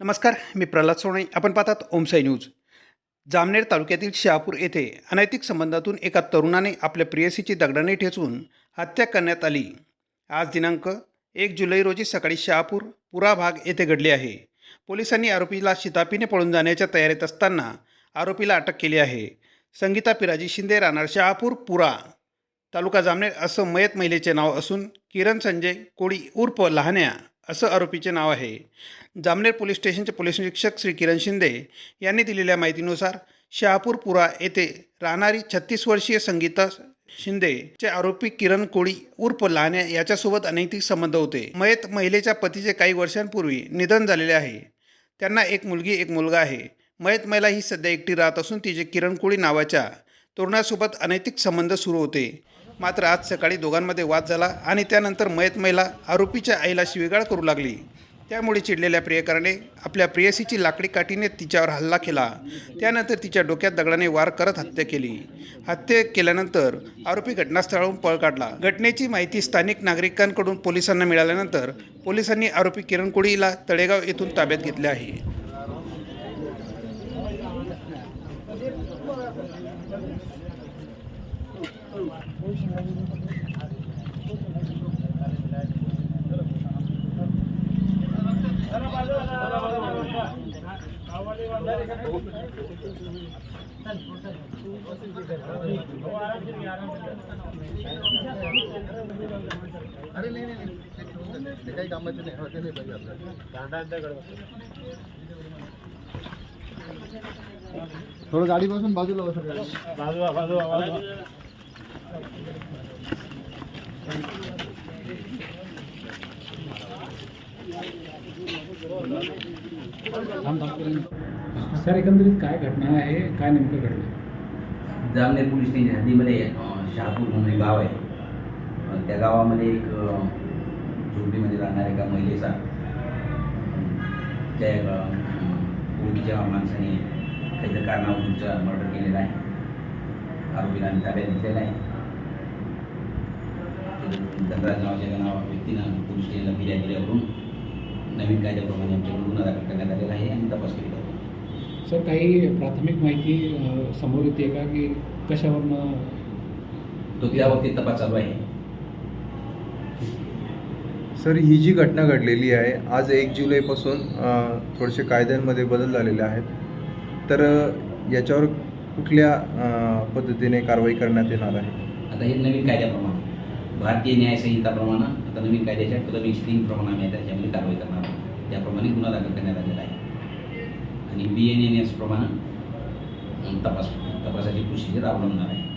नमस्कार मी प्रल्हाद सोणे आपण पाहतात ओमसाई न्यूज. जामनेर तालुक्यातील शहापूर येथे अनैतिक संबंधातून एका तरुणाने आपल्या प्रियसीची दगडाने ठेचून हत्या करण्यात आली. आज दिनांक एक जुलै रोजी सकाळी शहापूर पुरा भाग येथे घडले आहे. पोलिसांनी आरोपीला शितापीने पळून जाण्याच्या तयारीत असताना आरोपीला अटक केली आहे. संगीता पिराजी शिंदे राहणार शहापूर पुरा. तालुका जामनेर असं मयत महिलेचे नाव असून किरण संजय कोळी उर्फ लहान्या. असं आरोपीचे नाव आहे. जामनेर पोलीस स्टेशनचे पोलीस निरीक्षक श्री किरण शिंदे यांनी दिलेल्या माहितीनुसार शहापूरपुरा येथे राहणारी छत्तीस वर्षीय संगीता शिंदेचे आरोपी किरण कोळी उर्फ लहान्या याच्यासोबत अनैतिक संबंध होते. मयत महिलेच्या पतीचे काही वर्षांपूर्वी निधन झालेले आहे. त्यांना एक मुलगी एक मुलगा आहे. मयत महिला ही सध्या एकटी राहत असून तिचे किरण कोळी नावाच्या तरुणासोबत अनैतिक संबंध सुरू होते. मात्र आज सकाळी दोघांमध्ये वाद झाला आणि त्यानंतर मयत महिला आरोपीच्या आईला शिवेगाळ करू लागली. त्यामुळे चिडलेल्या प्रियकराने आपल्या प्रेयसीची लाकडी काठीने तिच्यावर हल्ला केला. त्यानंतर तिच्या डोक्यात दगडाने वार करत हत्या केली. हत्या केल्यानंतर आरोपी घटनास्थळावरून पळ काढला. घटनेची माहिती स्थानिक नागरिकांकडून पोलिसांना मिळाल्यानंतर पोलिसांनी आरोपी किरण कोळीला तळेगाव येथून ताब्यात घेतले आहे. अरे नाही नाही. ते काही कामाचं नाही. नाही पाहिजे आपल्याला. थोडं गाडीपासून बाजूला बसा. सर एकंदरीत काय घटना आहे? काय नेमकं घडलं? जामनेर पोलीस स्टेशन हद्दीमध्ये शहापूर म्हणून एक गाव आहे. त्या गावामध्ये एक झोपडीमध्ये राहणाऱ्या एका महिलेचा त्या ओळखीच्या माणसाने काहीतरी कारणावरून तिचा मर्डर केलेला आहे. आरोपीला आम्ही ताब्यात घेतलेला आहे. धनराज नावाच्या एका नावा व्यक्तीनं पोलीस स्टेशनला फिर्याद दिल्यावरून नवीन कायद्याप्रमाणे आमच्याकडून गुन्हा दाखल करण्यात आलेला आहे आणि तपास करीत आहोत सर काही प्राथमिक माहिती समोर येते का की कशावरनं? तो त्या बाबतीत तपास चालू आहे. सर ही जी घटना घडलेली आहे आज एक जुलैपासून थोडेसे कायद्यांमध्ये बदल झालेले आहेत. तर याच्यावर कुठल्या पद्धतीने कारवाई करण्यात येणार आहे? आता हे नवीन कायद्याप्रमाणे. भारतीय न्यायसंहिताप्रमाणे आता नवीन कायद्याच्या कलम एकशे तीन प्रमाणे आम्ही त्याच्यामध्ये कारवाई करणार आहोत. त्याप्रमाणे गुन्हा दाखल करण्यात आलेला आहे. आणि बी एन एन एस प्रमाणे तपास तपासाची प्रोसिजर अवलंबणार आहे.